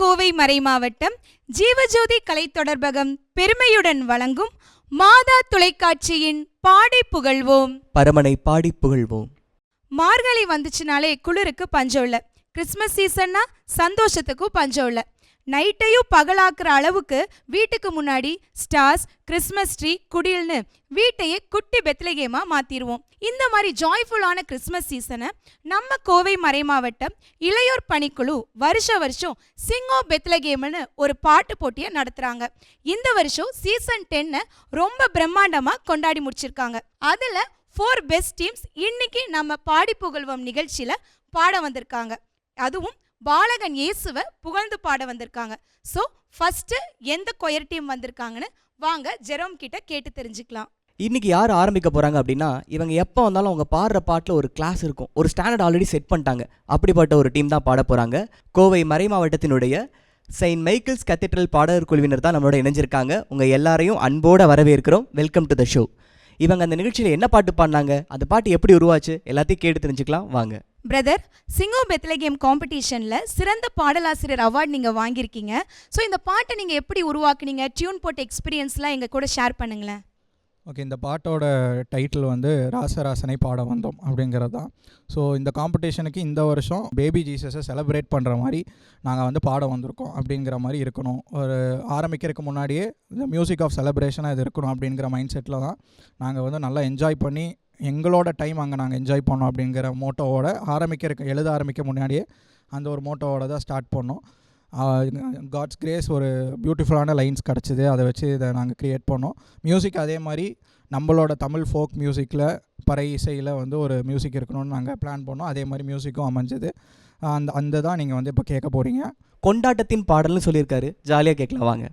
கோவை மறைமாவட்டம் ஜீவஜோதி கலை தொடர்பகம் பெருமையுடன் வழங்கும் மாதா தொலைக்காட்சியின் பாடி புகழ்வோம். பரமனை பாடி புகழ்வோம். மார்கழி வந்துச்சுனாலே குளிருக்கு பஞ்சம் இல்லை. கிறிஸ்மஸ் சீசன்னா சந்தோஷத்துக்கும் பஞ்சம் இல்லை. நைட்டையும் பகலாக்குற அளவுக்கு வீட்டுக்கு முன்னாடி ஸ்டார்ஸ் கிறிஸ்மஸ் ட்ரீ குடில்னு வீட்டையே குட்டி பெத்லகேமா மாத்திருவோம். இந்த மாதிரி ஜாய்ஃபுல்லான கிறிஸ்மஸ் சீசனை நம்ம கோவை மறை மாவட்டம் இளையோர் பணிக்குழு வருஷ வருஷம் சிங்கோ பெத்லகேம்னு ஒரு பாட்டு போட்டியை நடத்துறாங்க. இந்த வருஷம் சீசன் டென்னை ரொம்ப பிரம்மாண்டமா கொண்டாடி முடிச்சிருக்காங்க. அதுல ஃபோர் பெஸ்ட் டீம்ஸ் இன்னைக்கு நம்ம பாடி புகழ்வோம் நிகழ்ச்சியில பாட வந்திருக்காங்க. அதுவும் பாலகன் இயேசுவை புகழ்ந்து பாட வந்திருக்காங்க. ஸோ ஃபஸ்ட்டு எந்த கொயர் டீம் வந்திருக்காங்கன்னு வாங்க ஜெரோம் கிட்ட கேட்டு தெரிஞ்சுக்கலாம். இன்னைக்கு யார் ஆரம்பிக்க போறாங்க அப்படின்னா இவங்க எப்போ வந்தாலும் அவங்க பாடுற பாட்டில் ஒரு கிளாஸ் இருக்கும். ஒரு ஸ்டாண்டர்ட் ஆல்ரெடி செட் பண்ணிட்டாங்க. அப்படிப்பட்ட ஒரு டீம் தான் பாட போறாங்க. கோவை மறை மாவட்டத்தினுடைய செயின்ட் மைக்கேல்ஸ் கத்தீட்ரல் பாடகர் குழுவினர் தான் நம்மளோட இணைஞ்சிருக்காங்க. உங்க எல்லாரையும் அன்போட வரவேற்கிறோம். வெல்கம் டு த ஷோ இவங்க அந்த நிகழ்ச்சியில் என்ன பாட்டு பாடினாங்க? அந்த பாட்டு எப்படி உருவாச்சு? எல்லாத்தையும் கேட்டு தெரிஞ்சுக்கலாம். வாங்க. பிரதர் சிங்கோ பெத்லகேம் காம்படிஷனில் சிறந்த பாடலாசிரியர் அவார்ட் நீங்கள் வாங்கியிருக்கீங்க. ஸோ இந்த பாட்டை நீங்கள் எப்படி உருவாக்குனீங்க? டியூன் போட்ட எக்ஸ்பீரியன்ஸ்லாம் எங்கள் கூட ஷேர் பண்ணுங்களேன். ஓகே இந்த பாட்டோட டைட்டில் வந்து ராசராசனை பாட வந்தோம் அப்படிங்கிறது தான் ஸோ இந்த காம்படிஷனுக்கு இந்த வருஷம் பேபி ஜீசஸை செலப்ரேட் பண்ணுற மாதிரி நாங்கள் வந்து பாட வந்திருக்கோம் அப்படிங்கிற மாதிரி இருக்கணும். ஒரு ஆரம்பிக்கிறதுக்கு முன்னாடியே இந்த மியூசிக் ஆஃப் செலப்ரேஷனாக இது இருக்கணும் அப்படிங்கிற மைண்ட் செட்டில் தான் நாங்கள் வந்து நல்லா என்ஜாய் பண்ணி எங்களோட டைம் அங்கே நாங்கள் என்ஜாய் பண்ணோம் அப்படிங்கிற மோட்டோவோட ஆரம்பிக்கிறதுக்கு எழுத ஆரம்பிக்க முன்னாடியே அந்த ஒரு மோட்டோவோட தான் ஸ்டார்ட் பண்ணோம். காட்ஸ் கிரேஸ் ஒரு பியூட்டிஃபுல்லான லைன்ஸ் கிடச்சிது. அதை வச்சு இதை நாங்கள் க்ரியேட் பண்ணோம். மியூசிக் அதே மாதிரி நம்மளோட தமிழ் ஃபோக் மியூசிக்கில் பறை இசையில் வந்து ஒரு மியூசிக் இருக்கணும்னு நாங்கள் பிளான் பண்ணோம். அதே மாதிரி மியூசிக்கும் அமைஞ்சது. அந்த அந்த தான் நீங்கள் வந்து இப்போ கேட்க போகிறீங்க கொண்டாட்டத்தின் பாடல்னு சொல்லியிருக்காரு. ஜாலியாக கேட்கலாம் வாங்க.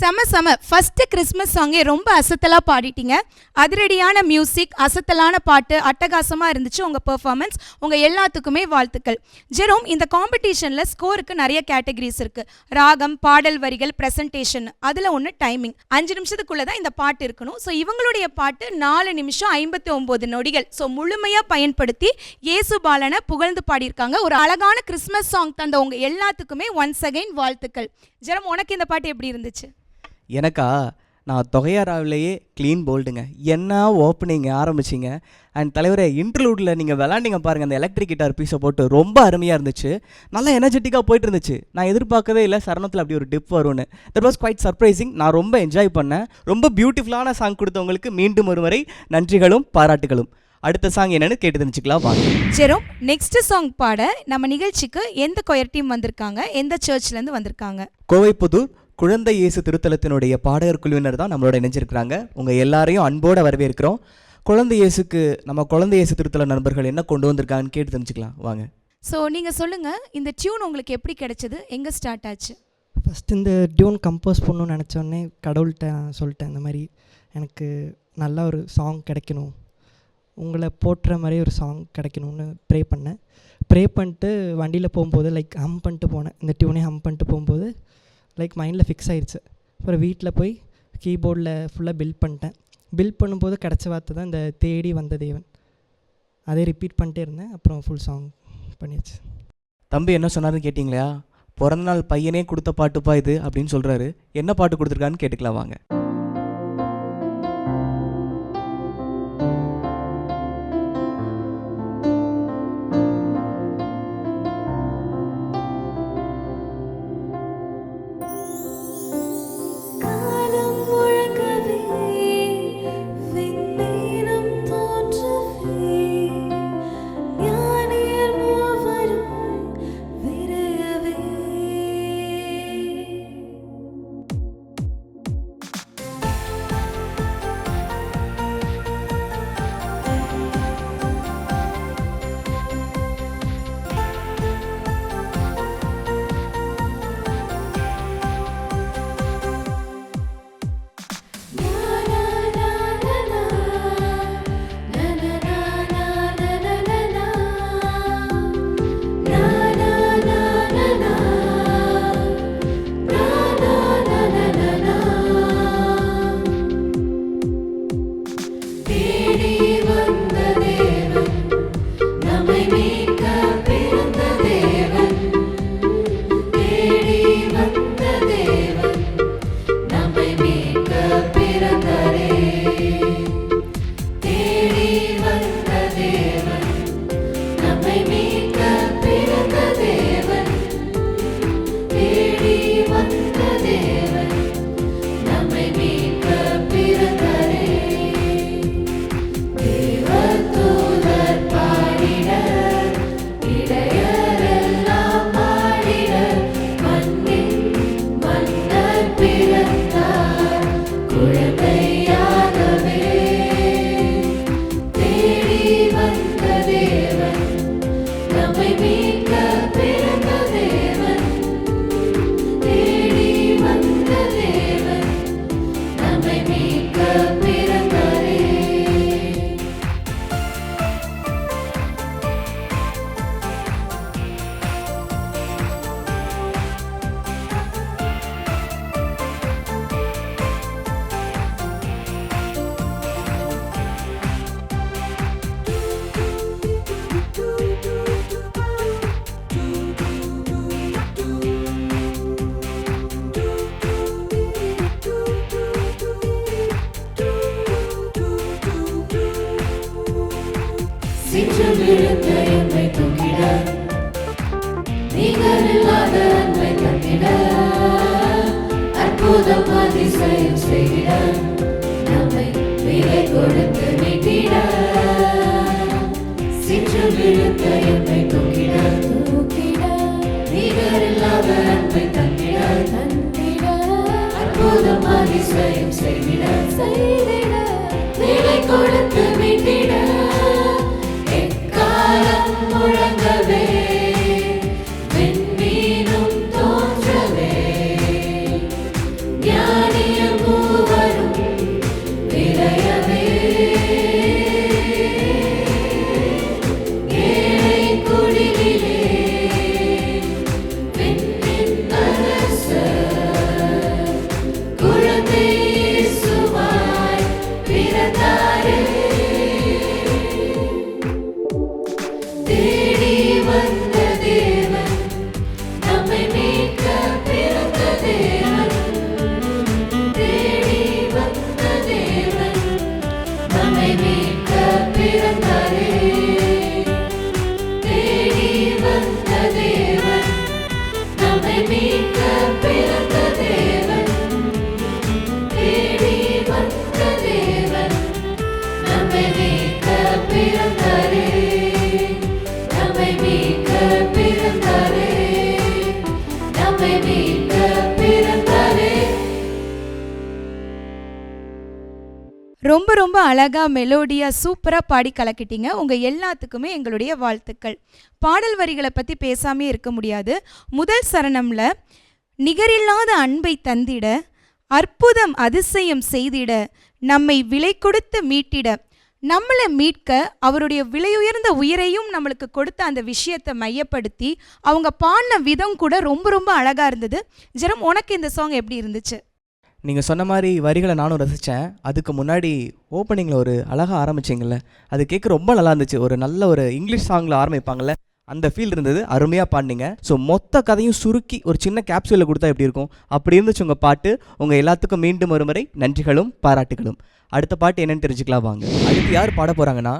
செம செம. ஃபஸ்ட்டு கிறிஸ்மஸ் சாங்கே ரொம்ப அசத்தலாக பாடிட்டீங்க. அதிரடியான மியூசிக் அசத்தலான பாட்டு அட்டகாசமாக இருந்துச்சு உங்கள் பெர்ஃபார்மன்ஸ் உங்கள் எல்லாத்துக்குமே வாழ்த்துக்கள். ஜெரோம் இந்த காம்படிஷனில் ஸ்கோருக்கு நிறைய கேட்டகரிஸ் இருக்குது ராகம் பாடல் வரிகள் ப்ரெசன்டேஷன் அதில் ஒன்று டைமிங் அஞ்சு நிமிஷத்துக்குள்ளே தான் இந்த பாட்டு இருக்கணும். ஸோ இவங்களுடைய பாட்டு நாலு நிமிஷம் ஐம்பத்தி ஒம்பது நொடிகள். ஸோ முழுமையாக பயன்படுத்தி இயேசு பாலனை புகழ்ந்து பாடியிருக்காங்க. ஒரு அழகான கிறிஸ்மஸ் சாங் தந்த உங்கள் எல்லாத்துக்குமே ஒன்ஸ் அகைன் வாழ்த்துக்கள். ஜெரம் உனக்கு இந்த பாட்டு எப்படி இருந்துச்சு? எனக்கா நான் தொகையாராவிலேயே க்ளீன் போல்டுங்க என்ன ஓப்பனிங் ஆரம்பிச்சிங்க? அண்ட் தலைவரே இன்டர்லூடில் நீங்கள் விளாண்டிங்க பாருங்கள் அந்த எலக்ட்ரிக் கிட்டார் பீஸை போட்டு ரொம்ப அருமையாக இருந்துச்சு. நல்லா எனர்ஜெட்டிக்காக போயிட்டு இருந்துச்சு நான் எதிர்பார்க்கவே இல்லை சரணத்தில் அப்படி ஒரு டிப் வரும்னு. தட் வாஸ் குவைட் சர்ப்ரைசிங் நான் ரொம்ப என்ஜாய் பண்ணேன். ரொம்ப பியூட்டிஃபுல்லான சாங் கொடுத்தவங்களுக்கு மீண்டும் ஒரு முறை நன்றிகளும் பாராட்டுகளும். அடுத்த சாங் என்னன்னு கேட்டு தெரிஞ்சுக்கலாம் வாங்க. ஜெரோம் நெக்ஸ்ட் சாங் பாட நம்ம நிகழ்ச்சிக்கு எந்த கொயர் டீம் வந்திருக்காங்க? எந்த சர்ச்லேருந்து வந்திருக்காங்க? கோவைப்புதூர் குழந்தை இயேசு திருத்தலத்தினுடைய பாடகர் குழுவினர் தான் நம்மளோட இணைஞ்சிருக்கிறாங்க. உங்கள் எல்லாரையும் அன்போடு வரவேற்கிறோம். குழந்தை இயேசுக்கு நம்ம குழந்தை இயேசு திருத்தல நண்பர்கள் என்ன கொண்டு வந்திருக்காங்கன்னு கேட்டு தெரிஞ்சுக்கலாம். வாங்க. ஸோ நீங்கள் சொல்லுங்கள் இந்த டியூன் உங்களுக்கு எப்படி கிடைச்சது? எங்கே ஸ்டார்ட் ஆச்சு? ஃபஸ்ட் இந்த டியூன் கம்போஸ் பண்ணணும்னு நினச்சோடனே கடவுள்கிட்ட சொல்லிட்டேன் இந்த மாதிரி எனக்கு நல்ல ஒரு சாங் கிடைக்கணும். உங்களை போற்றுற மாதிரி ஒரு சாங் கிடைக்கணும்னு ப்ரே பண்ணேன். ப்ரே பண்ணிட்டு வண்டியில் போகும்போது லைக் ஹம் பண்ணிட்டு போனேன். இந்த டியூனே ஹம் பண்ணிட்டு போகும்போது லைக் மைண்டில் ஃபிக்ஸ் ஆயிடுச்சு அப்புறம் வீட்டில் போய் கீபோர்டில் ஃபுல்லாக பில் பண்ணிட்டேன். பில் பண்ணும்போது கிடச்ச வார்த்தை தான் இந்த தேடி வந்த தேவன். அதே ரிப்பீட் பண்ணிட்டே இருந்தேன். அப்புறம் ஃபுல் சாங் பண்ணியாச்சு. தம்பி என்ன சொன்னார்னு கேட்டிங்களா? பிறந்த நாள் பையனே கொடுத்த பாட்டுப்பா இது அப்படின்னு சொல்கிறாரு என்ன பாட்டு கொடுத்துருக்கான்னு கேட்டுக்கலாம் வாங்க. சிற்றம் விழுந்த எம்மை தூக்கிட நிகரில்லாத அன்பை தந்திட அற்புதம் அதிசயம் செய்திட நம்மை விலை கொடுத்து மீட்டிட சிற்றம் விழுந்த எம்மை தூக்கிட தூக்கிட நிகரில்லாத அன்பை தந்திட தந்திட அற்புதம் அதிசயம் செய்திட செய்திட விலை கொடுத்து மீட்டிட. முழங்கவே அழகாக மெலோடியாக அழகா மெலோடியா பாடி கலக்கிட்டீங்க. உங்கள் எல்லாத்துக்குமே எங்களுடைய வாழ்த்துக்கள். பாடல் வரிகளை பற்றி பேசாமே இருக்க முடியாது. முதல் சரணம்ல நிகரில்லாத அன்பை தந்திட அற்புதம் அதிசயம் செய்திட நம்மை விலை கொடுத்து மீட்டிட. நம்மளை மீட்க அவருடைய விலையுயர்ந்த உயிரையும் நம்மளுக்கு கொடுத்த அந்த விஷயத்தை மையப்படுத்தி அவங்க பாடின விதம் கூட ரொம்ப ரொம்ப அழகாக இருந்தது. ஜெரம் உனக்கு இந்த சாங் எப்படி இருந்துச்சு? நீங்கள் சொன்ன மாதிரி வரிகளை நானும் ரசித்தேன் அதுக்கு முன்னாடி ஓப்பனிங்கில் ஒரு அழகாக ஆரம்பிச்சிங்கள்ல அது கேட்க ரொம்ப நல்லா இருந்துச்சு. ஒரு நல்ல ஒரு இங்கிலீஷ் சாங்கில் ஆரம்பிப்பாங்கல்ல அந்த ஃபீல் இருந்தது. அருமையாக பாடினீங்க. ஸோ மொத்த கதையும் சுருக்கி ஒரு சின்ன கேப்சூலில் கொடுத்தா எப்படி இருக்கும்? அப்படி இருந்துச்சு உங்கள் பாட்டு. உங்கள் எல்லாத்துக்கும் மீண்டும் ஒரு முறை நன்றிகளும் பாராட்டுகளும். அடுத்த பாட்டு என்னென்னு தெரிஞ்சுக்கலாம் வாங்க. அடுத்து யார் பாட போகிறாங்கன்னா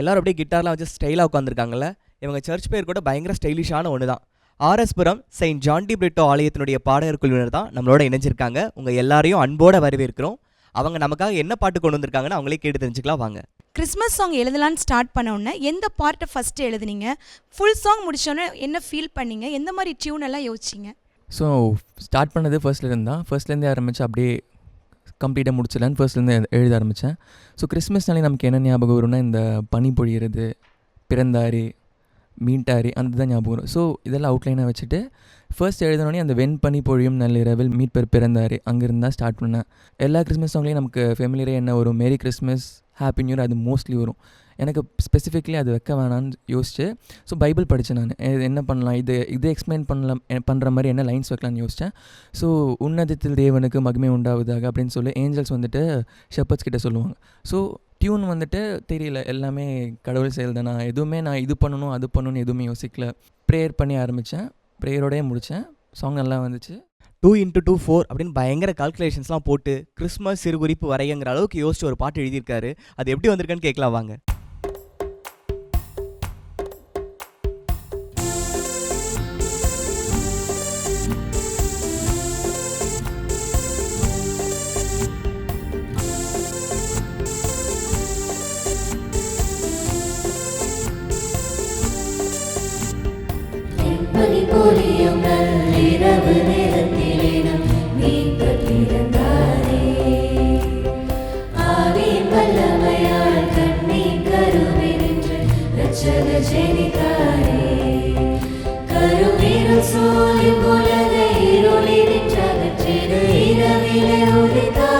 எல்லாரும் அப்படியே கிட்டார்லாம் வச்சு ஸ்டைலாக உட்காந்துருக்காங்கல்ல இவங்க சர்ச் பேர் கூட பயங்கர ஸ்டைலிஷான ஒன்று தான் ஆர்எஸ்புரம் செயின்ட் ஜான்டி பிரிட்டோ ஆலயத்தினுடைய பாடகர் குழுவினர் தான் நம்மளோட இணைஞ்சிருக்காங்க. உங்கள் எல்லாரையும் அன்போட வரவேற்கிறோம். அவங்க நமக்காக என்ன பாட்டு கொண்டு வந்திருக்காங்கன்னு அவங்களே கேட்டு தெரிஞ்சுக்கலாம் வாங்க. கிறிஸ்மஸ் சாங் எழுதலான்னு ஸ்டார்ட் பண்ண உடனே எந்த பார்ட்டை ஃபஸ்ட்டு எழுதுனீங்க? ஃபுல் சாங் முடிச்சோன்னே என்ன ஃபீல் பண்ணீங்க? எந்த மாதிரி டியூன் எல்லாம் யோசிச்சிங்க? ஸோ ஸ்டார்ட் பண்ணது ஃபர்ஸ்ட்லேருந்து தான் ஃபர்ஸ்ட்லேருந்தே ஆரம்பித்து அப்படியே கம்ப்ளீட்டாக முடிச்சிடலான்னு ஃபர்ஸ்ட்லேருந்து எழுத ஆரம்பித்தேன் ஸோ கிறிஸ்மஸ்னாலே நமக்கு என்ன ஞாபகம் வரும்னா இந்த பனி பொழியிறது பிறந்தாரி மீண்டாரி அந்த தான் ஞாபகம் வரும். ஸோ இதெல்லாம் அவுட்லைனாக வச்சுட்டு ஃபர்ஸ்ட் எழுதினோடனே அந்த வெண்பனி பொழியும் நள்ளிரவில் மீட்பர் பிறந்தார் அங்கேருந்து தான் ஸ்டார்ட் பண்ணேன் எல்லா கிறிஸ்மஸ் சாங்லேயும் நமக்கு ஃபெமிலியரே என்ன வரும்? Merry Christmas happy new year அது மோஸ்ட்லி வரும். எனக்கு ஸ்பெசிஃபிக்லி அது வைக்க வேணான்னு யோசிச்சு ஸோ பைபிள் படித்தேன் நான். இது என்ன பண்ணலாம்? இது இது எக்ஸ்பிளைன் பண்ணலாம் பண்ணுற மாதிரி என்ன லைன்ஸ் வைக்கலாம்னு யோசித்தேன் ஸோ உன்னதத்தில் தேவனுக்கு மகிமை உண்டாவதாக அப்படின்னு சொல்லி ஏஞ்சல்ஸ் வந்துட்டு ஷெப்பர்ஸ் கிட்ட சொல்லுவாங்க. ஸோ டியூன் வந்துட்டு தெரியல. எல்லாமே கடவுள் செயல் தானா எதுவுமே நான் இது பண்ணணும் அது பண்ணணும்னு எதுவுமே யோசிக்கல. ப்ரேயர் பண்ணி ஆரம்பித்தேன் ப்ரேயரோடய முடித்தேன் சாங் நல்லா வந்துச்சு. டூ இன்ட்டு டூ ஃபோர் அப்படின்னு பயங்கர கால்குலேஷன்ஸ்லாம் போட்டு கிறிஸ்மஸ் சிறுகுறிப்பு வரையங்கிற அளவுக்கு யோசிச்சு ஒரு பாட்டு எழுதியிருக்காரு. அது எப்படி வந்திருக்குன்னு கேட்கலாம் வாங்க. उड़ता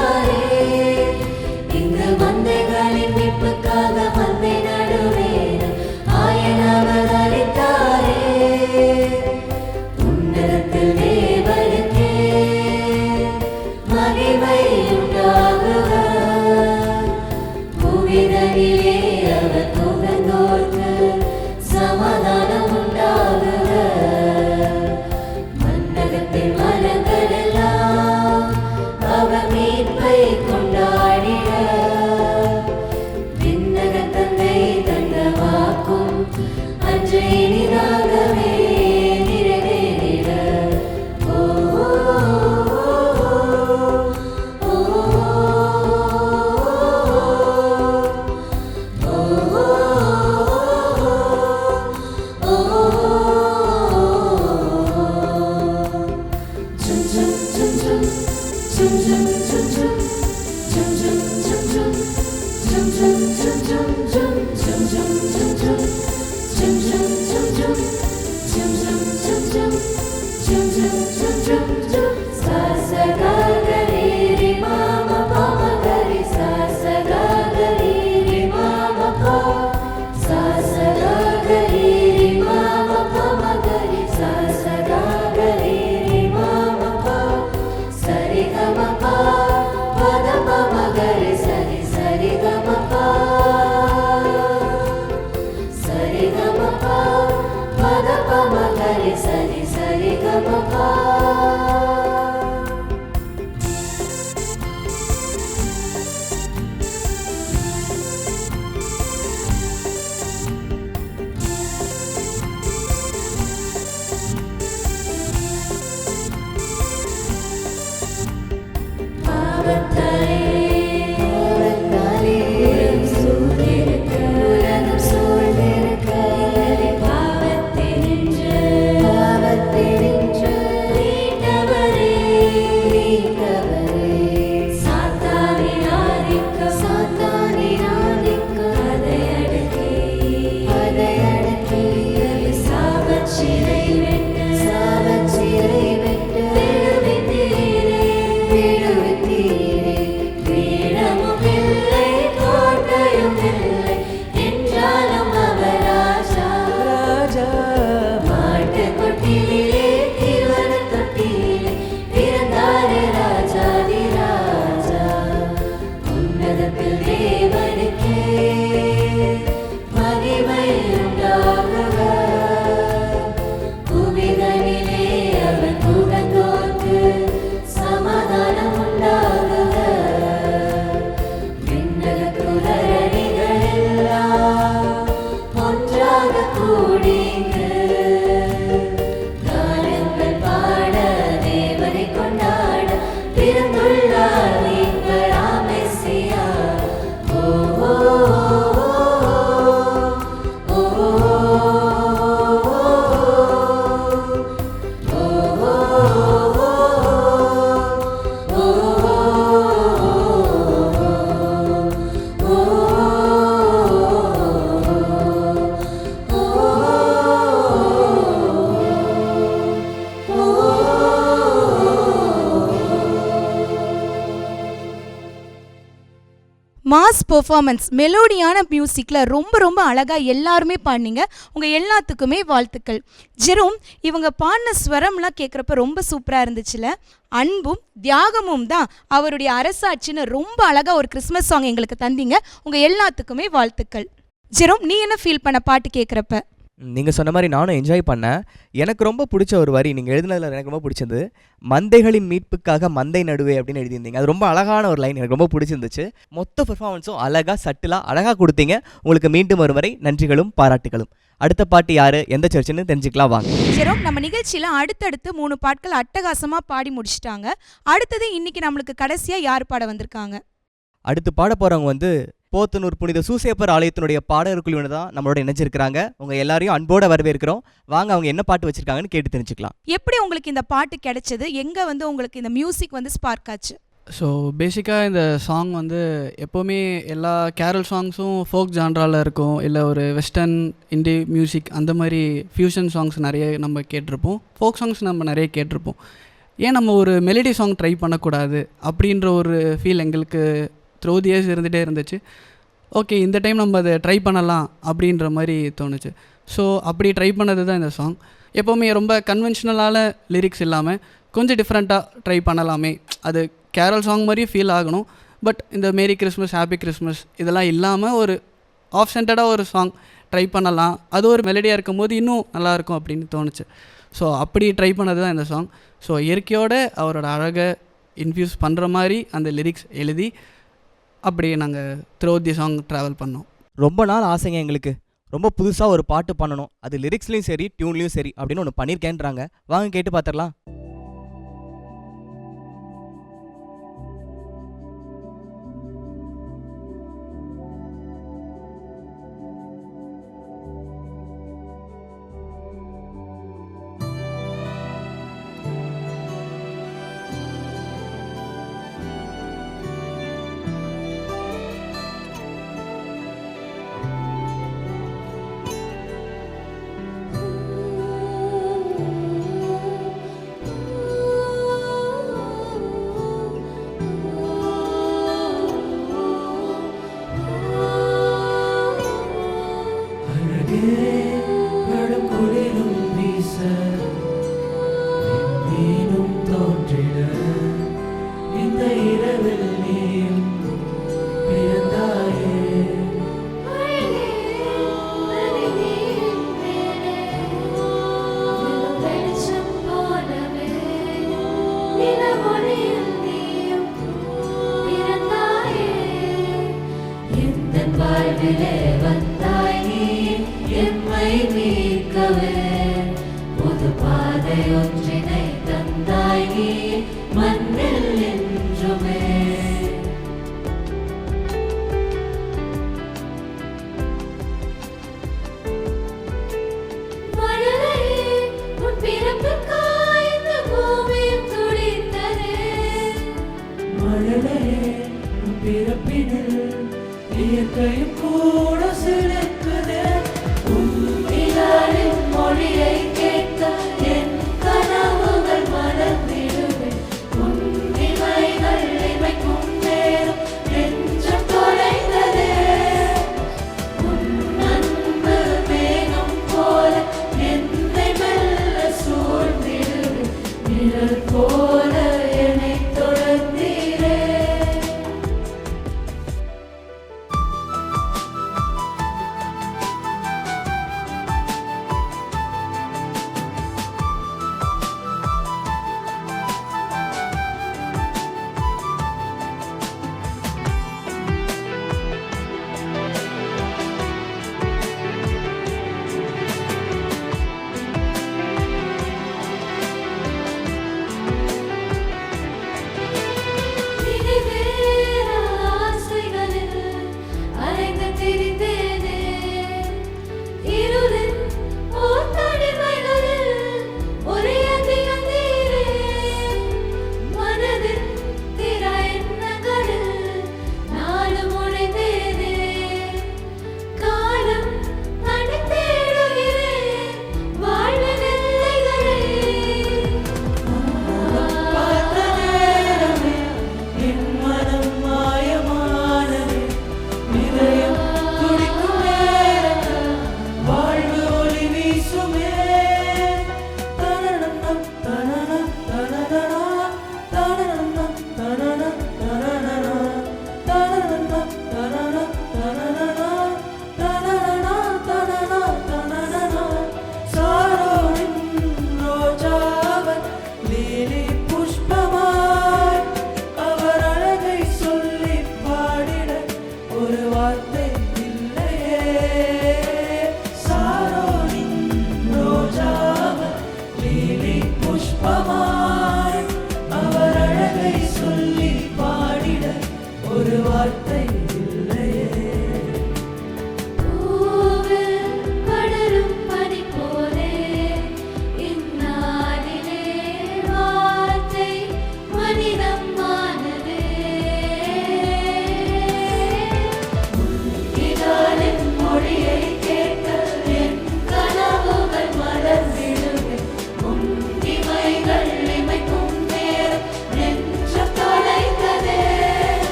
மாஸ் பெர்ஃபார்மன்ஸ் மெலோடியான மியூசிக்கில் ரொம்ப ரொம்ப அழகாக எல்லாருமே பாடினீங்க. உங்கள் எல்லாத்துக்குமே வாழ்த்துக்கள். ஜெரோம் இவங்க பாடின ஸ்வரம்லாம் கேட்குறப்ப ரொம்ப சூப்பராக இருந்துச்சுல. அன்பும் தியாகமும் தான் அவருடைய அரசாட்சின்னு ரொம்ப அழகாக ஒரு கிறிஸ்மஸ் சாங் எங்களுக்கு தந்தீங்க. உங்கள் எல்லாத்துக்குமே வாழ்த்துக்கள். ஜெரோம் நீ என்ன ஃபீல் பண்ண பாட்டு கேட்குறப்ப நீங்கள் சொன்ன மாதிரி நானும் என்ஜாய் பண்ணேன். எனக்கு ரொம்ப பிடிச்ச ஒரு வரி நீங்கள் எழுதினதில் எனக்கு ரொம்ப பிடிச்சது. மந்தைகளின் மீட்புக்காக மந்தை நடுவே அப்படின்னு எழுதியிருந்தீங்க. அது ரொம்ப அழகான ஒரு லைன் எனக்கு ரொம்ப பிடிச்சிருந்துச்சு. மொத்த பெர்ஃபார்மன்ஸும் அழகாக சட்டிலாக அழகாக கொடுத்தீங்க. உங்களுக்கு மீண்டும் ஒரு முறை நன்றிகளும் பாராட்டுகளும். அடுத்த பாட்டு யாரு எந்த சர்ச்சுன்னு தெரிஞ்சுக்கலாம் வாங்க. ஜெரோம் நம்ம நிகழ்ச்சியில் அடுத்தடுத்து மூணு பாட்கள் அட்டகாசமாக பாடி முடிச்சிட்டாங்க. அடுத்தது இன்னைக்கு நம்மளுக்கு கடைசியாக யார் பாட வந்திருக்காங்க? அடுத்து பாட போகிறவங்க வந்து போத்தனூர் புனித சூசேப்பர் ஆலயத்தினுடைய பாடகர் குழுவினர் தான் நம்மளோட இணைஞ்சிருக்கிறாங்க. உங்கள் எல்லாரையும் அன்போட வரவேற்கிறோம். வாங்க அவங்க என்ன பாட்டு வச்சிருக்காங்கன்னு கேட்டு தெரிஞ்சுக்கலாம். எப்படி உங்களுக்கு இந்த பாட்டு கிடைச்சது? எங்கே வந்து உங்களுக்கு இந்த மியூசிக் வந்து ஸ்பார்க் ஆச்சு? ஸோ பேசிக்காக இந்த சாங் வந்து எப்போவுமே எல்லா கேரல் சாங்ஸும் ஃபோக் ஜான்ராவில் இருக்கும். இல்லை ஒரு வெஸ்டர்ன் இண்டி மியூசிக் அந்த மாதிரி ஃப்யூஷன் சாங்ஸ் நிறைய நம்ம கேட்டிருப்போம். ஃபோக் சாங்ஸ் நம்ம நிறைய கேட்டிருப்போம். ஏன் நம்ம ஒரு மெலடி சாங் ட்ரை பண்ணக்கூடாது? அப்படின்ற ஒரு ஃபீல் எங்களுக்கு த்ரோ இயர்ஸ் இருந்துகிட்டே இருந்துச்சு. ஓகே இந்த டைம் நம்ம அதை ட்ரை பண்ணலாம் அப்படின்ற மாதிரி தோணுச்சு. ஸோ அப்படி ட்ரை பண்ணது தான் இந்த சாங் எப்போவுமே ரொம்ப கன்வென்ஷனலான லிரிக்ஸ் இல்லாமல் கொஞ்சம் டிஃப்ரெண்ட்டாக ட்ரை பண்ணலாமே. அது கேரல் சாங் மாதிரியும் ஃபீல் ஆகணும். பட் இந்த மேரி கிறிஸ்மஸ் ஹாப்பி கிறிஸ்மஸ் இதெல்லாம் இல்லாமல் ஒரு ஆஃப் சென்டடாக ஒரு சாங் ட்ரை பண்ணலாம். அது ஒரு மெலடியாக இருக்கும் போது இன்னும் நல்லாயிருக்கும் அப்படின்னு தோணுச்சு. ஸோ அப்படி ட்ரை பண்ணது தான் இந்த சாங் ஸோ இயற்கையோடு அவரோட அழகை இன்ஃப்யூஸ் பண்ணுற மாதிரி அந்த லிரிக்ஸ் எழுதி அப்படியே நாங்கள் த்ரோ தி சாங் ட்ராவல் பண்ணோம். ரொம்ப நாள் ஆசைங்க எங்களுக்கு. ரொம்ப புதுசாக ஒரு பாட்டு பண்ணணும். அது லிரிக்ஸ்லேயும் சரி டியூன்லையும் சரி அப்படின்னு ஒன்று பண்ணியிருக்கேன்றாங்க வாங்க கேட்டு பார்த்துடலாம்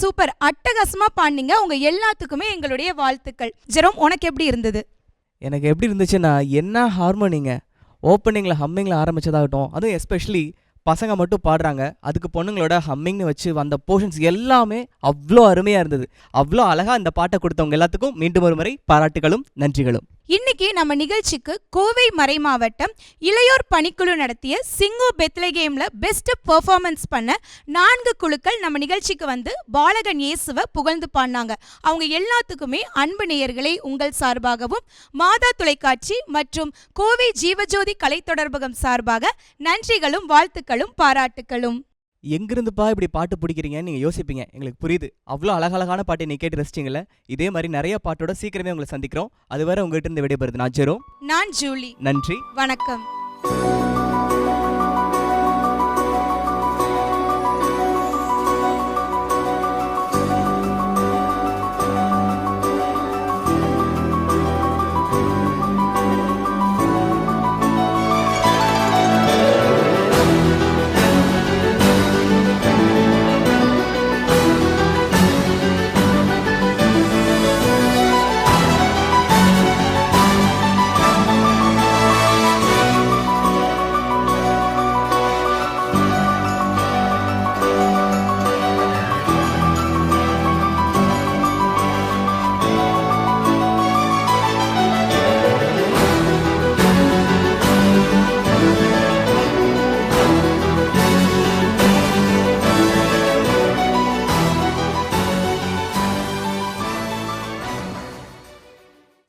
சூப்பர். அட்டகாசமா பாடினீங்க. உங்க எல்லாத்துக்குமே எங்களுடைய வாழ்த்துக்கள். ஜெரோம் உனக்கு எப்படி இருந்தது? எனக்கு எப்படி இருந்துச்சுன்னா என்ன ஹார்மோனிங்க ஓப்பனிங்கில் ஹம்மிங்கில் ஆரம்பிச்சதாகட்டும். அதுவும் எஸ்பெஷலி பசங்க மட்டும் பாடுறாங்க. அதுக்கு பொண்ணுங்களோட ஹம்மிங்னு வச்சு வந்த போர்ஷன்ஸ் எல்லாமே அவ்வளோ அருமையாக இருந்தது. அவ்வளோ அழகாக இந்த பாட்டை கொடுத்தவங்க எல்லாத்துக்கும் மீண்டும் ஒரு முறை பாராட்டுகளும் நன்றிகளும். இன்னைக்கு நம்ம நிகழ்ச்சிக்கு கோவை மறை மாவட்டம் இளையோர் பணிக்குழு நடத்திய சிங்கு பெத்லகேம்ல பெஸ்ட் பெர்ஃபார்மன்ஸ் பண்ண நான்கு குழுக்கள் நம்ம நிகழ்ச்சிக்கு வந்து பாலகன் இயேசுவை புகழ்ந்து பாடினாங்க. அவங்க எல்லாத்துக்குமே அன்பு நேயர்களை உங்கள் சார்பாகவும் மாதா தொலைக்காட்சி மற்றும் கோவை ஜீவஜோதி கலை தொடர்பகம் சார்பாக நன்றிகளும் வாழ்த்துக்களும் பாராட்டுகளும் எங்கிருந்துப்பா இப்படி பாட்டு பிடிக்கிறீங்கன்னு நீங்கள் யோசிப்பீங்க. எங்களுக்கு புரியுது. அவ்வளோ அழகழகான பாட்டை நீ கேட்டு ரசிச்சிங்களே இதே மாதிரி நிறைய பாட்டோட சீக்கிரமே உங்களை சந்திக்கிறோம். அதுவரை உங்ககிட்ட இருந்து விடைபெறுது நான் ஜெரோம். நான் ஜூலி. நன்றி. வணக்கம்.